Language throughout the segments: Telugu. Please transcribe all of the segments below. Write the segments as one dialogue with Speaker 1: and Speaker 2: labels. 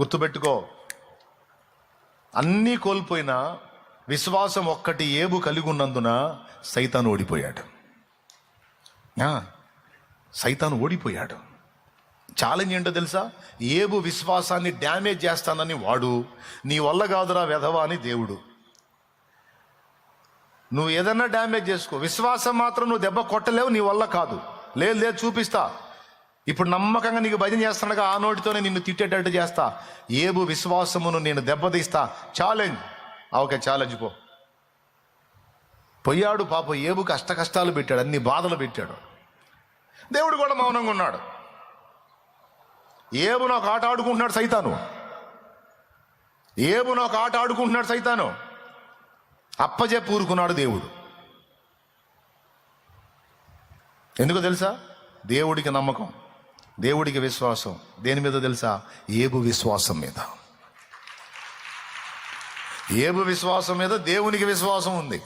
Speaker 1: గుర్తుపెట్టుకో. అన్నీ కోల్పోయినా విశ్వాసం ఒక్కటి ఏబు కలిగి ఉన్నందున సైతాను ఓడిపోయాడు. సైతాను ఓడిపోయాడు. ఛాలెంజ్ ఏంటో తెలుసా? ఏబు విశ్వాసాన్ని డ్యామేజ్ చేస్తానని వాడు నీ వల్ల కాదురా వెధవా అని దేవుడు. నువ్వు ఏదన్నా డ్యామేజ్ చేసుకో. విశ్వాసం మాత్రం నువ్వు దెబ్బ కొట్టలేవు నీ వల్ల కాదు. లేదు లేదు చూపిస్తా. ఇప్పుడు నమ్మకంగా నీకు భజన చేస్తుండగా ఆ నోటితోనే నిన్ను తిట్టేటట్టు చేస్తా. ఏబు విశ్వాసమును నేను దెబ్బతీస్తా. ఛాలెంజ్ ఆ, ఓకే ఛాలెంజ్ పో. పొయ్యాడు పాప ఏబు కష్ట కష్టాలు పెట్టాడు అన్ని బాధలు పెట్టాడు. దేవుడు కూడా మౌనంగా ఉన్నాడు. ఏబు నాకు ఆట ఆడుకుంటున్నాడు సైతాను. ఏబు నాకు ఆట ఆడుకుంటున్నాడు సైతాను. అప్పజే ఊరుకున్నాడు దేవుడు. ఎందుకు తెలుసా? దేవుడికి నమ్మకం. దేవుడికి విశ్వాసం. దేని మీద తెలుసా? ఏబు విశ్వాసం మీద. ఏబు విశ్వాసం మీద దేవునికి విశ్వాసం ఉంది.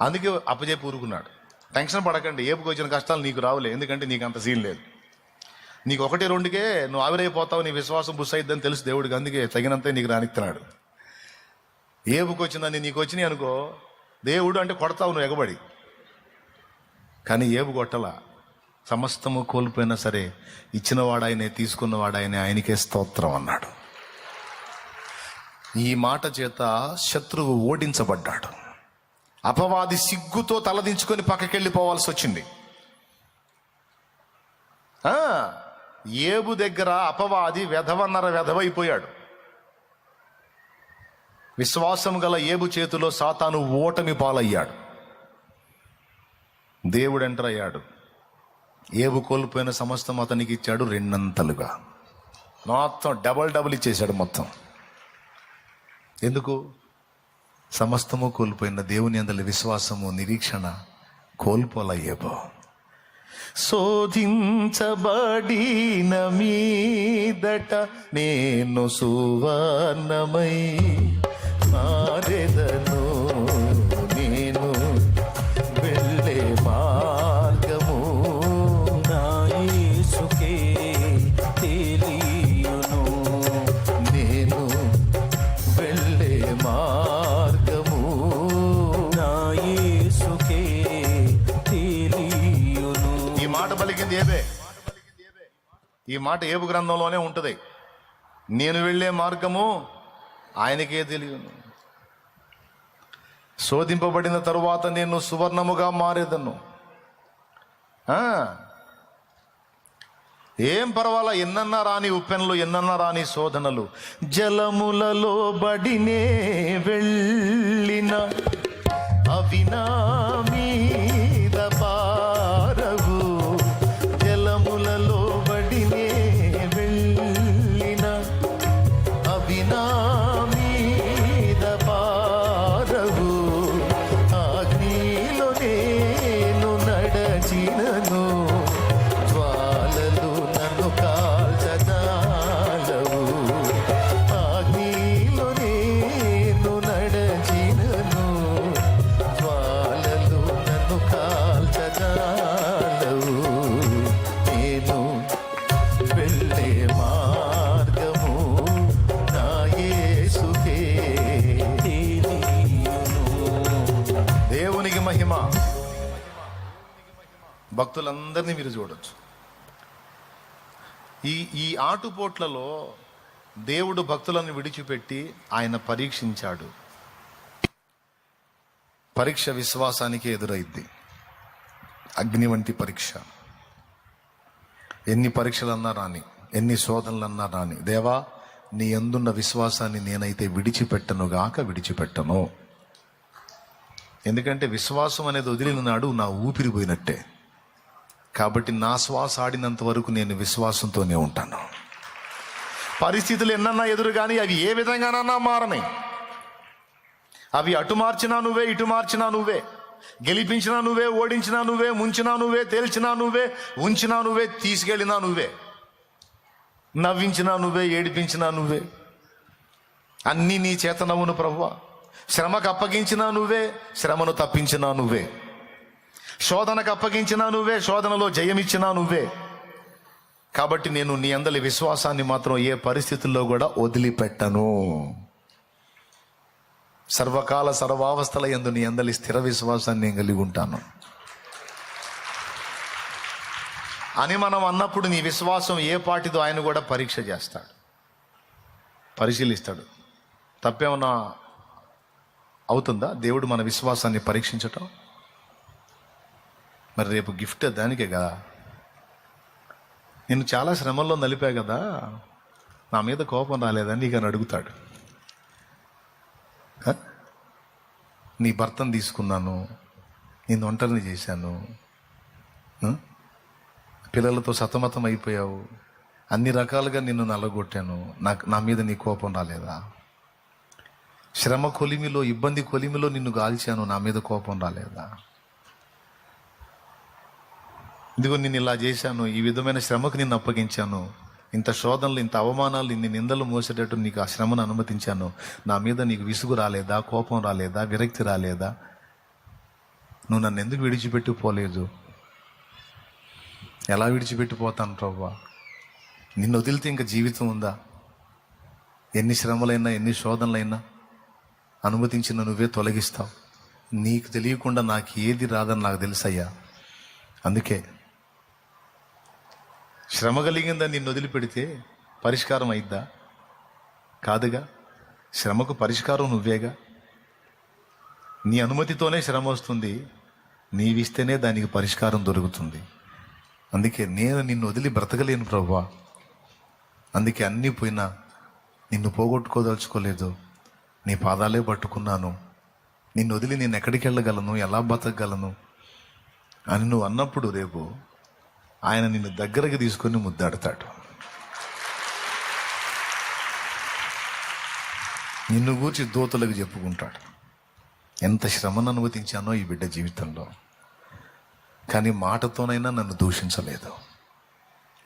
Speaker 1: అందుకే అప్పజెప్పి ఊరుకున్నాడు. టెన్షన్ పడకండి ఏపుకి వచ్చిన కష్టాలు నీకు రావులే ఎందుకంటే నీకు అంత సీన్ లేదు. నీకు ఒకటి రెండుకే నువ్వు ఆవిరైపోతావు నీ విశ్వాసం బుస్ అయిద్దని తెలుసు దేవుడికి అందుకే తగినంత నీకు రానిస్తున్నాడు. ఏపుకి వచ్చిందని నీకు వచ్చినాయి అనుకో దేవుడు అంటే కొడతావు నువ్వు ఎగబడి. కానీ ఏబు సమస్తము కోల్పోయినా సరే ఇచ్చినవాడాయనే తీసుకున్నవాడాయనే ఆయనకే స్తోత్రం అన్నాడు. ఈ మాట చేత శత్రువు ఓడించబడ్డాడు. అపవాది సిగ్గుతో తలదించుకొని పక్కకెళ్ళిపోవాల్సి వచ్చింది. ఏబు దగ్గర అపవాది వెధవన్నర వెధవైపోయాడు. విశ్వాసం గల ఏబు చేతిలో సాతాను ఓటమి పాలయ్యాడు. దేవుడు ఎంటర్ అయ్యాడు. ఏబు కోల్పోయిన సమస్తం అతనికి ఇచ్చాడు రెండంతలుగా. మొత్తం డబల్ డబుల్ ఇచ్చేశాడు మొత్తం. ఎందుకు? సమస్తము కోల్పోయిన దేవుని అందరి విశ్వాసము నిరీక్షణ కోల్పోలయ్యేబో శోధించబడిన మీదట నేను సువర్ణమై మారెదను పలికింది ఏబే? ఈ మాట ఏబు గ్రంథంలోనే ఉంటుంది. నేను వెళ్ళే మార్గము ఆయనకే తెలియను. శోధింపబడిన తరువాత నేను సువర్ణముగా మారేదను. ఏం పర్వాలా? ఎన్నన్నా రాని ఉప్పెనలు ఎన్నన్నా రాని శోధనలు. జలములలో బడినే వెళ్ళిన అవినా భక్తులందరినీ మీరు చూడొచ్చు. ఈ ఈ ఆటుపోట్లలో దేవుడు భక్తులను విడిచిపెట్టి ఆయన పరీక్షించాడు. పరీక్ష విశ్వాసానికి ఎదురైద్ది. అగ్ని వంటి పరీక్ష. ఎన్ని పరీక్షలన్నా రాని ఎన్ని శోధనలన్నా రాని దేవా నీ ఎందున్న విశ్వాసాన్ని నేనైతే విడిచిపెట్టనుగాక విడిచిపెట్టను. ఎందుకంటే విశ్వాసం అనేది వదిలిన నాడు నా ఊపిరి పోయినట్టే. కాబట్టి నా శ్వాస ఆడినంత వరకు నేను విశ్వాసంతోనే ఉంటాను. పరిస్థితులు ఎన్నన్నా ఎదురు కానీ అవి ఏ విధంగానన్నా మారని. అవి అటు మార్చినా నువ్వే ఇటు మార్చినా నువ్వే. గెలిపించినా నువ్వే ఓడించినా నువ్వే ముంచినా నువ్వే తేల్చినా నువ్వే ఉంచినా నువ్వే తీసుకెళ్ళినా నువ్వే. నవ్వించినా నువ్వే ఏడిపించినా నువ్వే. అన్నీ నీ చేతనవును ప్రభువ. శ్రమకు అప్పగించినా నువ్వే శ్రమను తప్పించినా నువ్వే. శోధనకు అప్పగించినా నువ్వే శోధనలో జయమిచ్చినా నువ్వే. కాబట్టి నేను నీ అందరి విశ్వాసాన్ని మాత్రం ఏ పరిస్థితుల్లో కూడా వదిలిపెట్టను. సర్వకాల సర్వావస్థల ఎందు నీ అందరి స్థిర విశ్వాసాన్ని నేను కలిగి ఉంటాను. అని మనం అన్నప్పుడు నీ విశ్వాసం ఏ పాటిదో ఆయన కూడా పరీక్ష చేస్తాడు. పరిశీలిస్తాడు. తప్పేమన్నా అవుతుందా? దేవుడు మన విశ్వాసాన్ని పరీక్షించటం? మరి రేపు గిఫ్ట్ దానికే కదా. నేను చాలా శ్రమల్లో నలిపా కదా. నా మీద కోపం రాలేదా నీకు అని అడుగుతాడు. నీ భర్తను తీసుకున్నాను. నేను ఒంటరిని చేశాను. పిల్లలతో సతమతం అయిపోయావు. అన్ని రకాలుగా నిన్ను నల్లగొట్టాను. నాకు నా మీద నీ కోపం రాలేదా? శ్రమ కొలిమిలో ఇబ్బంది కొలిమిలో నిన్ను గాల్చాను. నా మీద కోపం రాలేదా? ఇదిగో నిన్ను ఇలా చేశాను ఈ విధమైన శ్రమకు నిన్ను అప్పగించాను. ఇంత శోధనలు ఇంత అవమానాలు ఇన్ని నిందలు మోసేటట్టు నీకు ఆ శ్రమను అనుమతించాను. నా మీద నీకు విసుగు రాలేదా కోపం రాలేదా విరక్తి రాలేదా? నువ్వు నన్ను ఎందుకు విడిచిపెట్టి పోలేదు? ఎలా విడిచిపెట్టిపోతాను ప్రవ్వా నిన్ను వదిలితే ఇంకా జీవితం ఉందా? ఎన్ని శ్రమలైనా ఎన్ని శోధనలైనా అనుమతించిన నువ్వే తొలగిస్తావు. నీకు తెలియకుండా నాకు ఏది రాదని నాకు తెలుసయ్యా. అందుకే శ్రమ కలిగిందని నిన్ను వదిలిపెడితే? పరిష్కారం అయిద్దా? కాదుగా. శ్రమకు పరిష్కారం నువ్వేగా? నీ అనుమతితోనే శ్రమ వస్తుంది. నీవిస్తేనే దానికి పరిష్కారం దొరుకుతుంది. అందుకే నేను నిన్ను వదిలి బ్రతకలేను ప్రభా అందుకే అన్నీ పోయినా నిన్ను పోగొట్టుకోదలుచుకోలేదు. నీ పాదాలే పట్టుకున్నాను. నిన్ను వదిలి నేను ఎక్కడికి వెళ్ళగలను ఎలా బతకగలను? అని నువ్వు అన్నప్పుడు రేపు ఆయన నిన్ను దగ్గరకు తీసుకొని ముద్దాడతాడు. నిన్ను గూర్చి దూతలకు చెప్పుకుంటాడు. ఎంత శ్రమను అనుమతించానో ఈ బిడ్డ జీవితంలో. కానీ మాటతోనైనా నన్ను దూషించలేదు.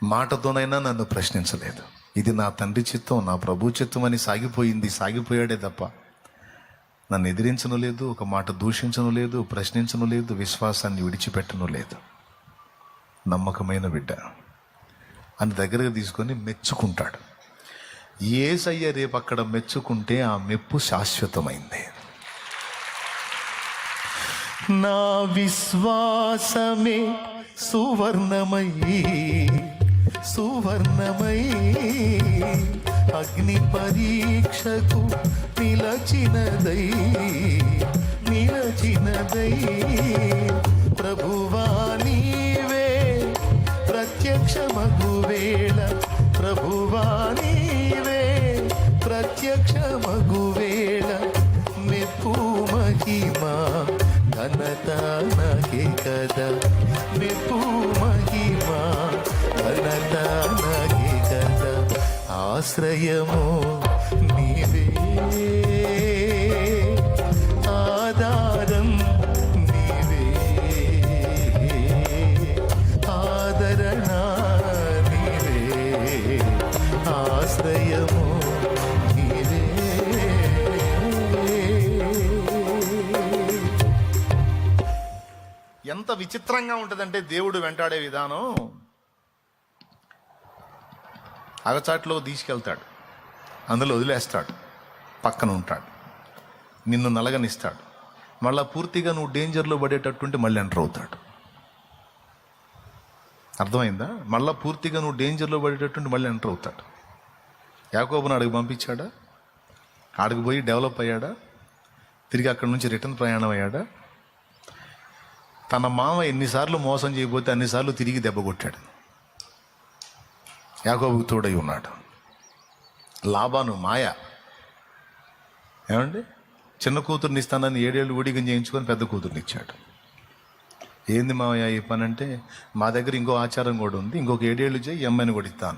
Speaker 1: మాటతోనైనా నన్ను ప్రశ్నించలేదు. ఇది నా తండ్రి చిత్తం నా ప్రభు చిత్తం అని సాగిపోయింది సాగిపోయాడే తప్ప నన్ను ఎదిరించను లేదు ఒక మాట దూషించను లేదు ప్రశ్నించను లేదు విశ్వాసాన్ని విడిచిపెట్టను లేదు. నమ్మకమైన బిడ్డ. అని దగ్గరకు తీసుకొని మెచ్చుకుంటాడు. ఏసయ్య రేపు అక్కడ మెచ్చుకుంటే ఆ మెప్పు శాశ్వతమైంది. నా విశ్వాసమే సువర్ణమై సువర్ణమై అగ్ని పరీక్షకు నిలచినదై నిలచినదై ప్రభువా ప్రత్యక్ష మగువేళ ప్రభువా నీవే ప్రత్యక్ష మగువేళ మెప్పు మహిమా ఘనత నగే కదా. మెప్పు మహిమా ఘనత నగే కదా. ఆశ్రయము ఎంత విచిత్రంగా ఉంటుందంటే దేవుడు వెంటాడే విధానం. అగచాట్లో తీసుకెళ్తాడు. అందులో వదిలేస్తాడు. పక్కన ఉంటాడు. నిన్ను నలగనిస్తాడు. మళ్ళా పూర్తిగా నువ్వు డేంజర్లో పడేటట్టుంటే మళ్ళీ ఎంటర్ అవుతాడు. అర్థమైందా? మళ్ళా పూర్తిగా నువ్వు డేంజర్లో పడేటట్టుంటే మళ్ళీ ఎంటర్ అవుతాడు. యాకోబుని అడుగు పంపించాడా? ఆడికి పోయి డెవలప్ అయ్యాడా? తిరిగి అక్కడి నుంచి రిటర్న్ ప్రయాణం అయ్యాడా? తన మామ ఎన్నిసార్లు మోసం చేయబోతే అన్నిసార్లు తిరిగి దెబ్బ కొట్టాడు. యాకోబుకు తోడై ఉన్నాడు. లాభాను మాయ. ఏమండి? చిన్న కూతుర్ని ఇస్తానని ఏడేళ్ళు ఊడిగం చేయించుకొని పెద్ద కూతుర్ని ఇచ్చాడు. ఏంది మావయ్య ఈ పని అంటే మా దగ్గర ఇంకో ఆచారం కూడా ఉంది. ఇంకొక ఏడేళ్ళు చేయి ఈ అమ్మాయిని కూడా ఇస్తాను.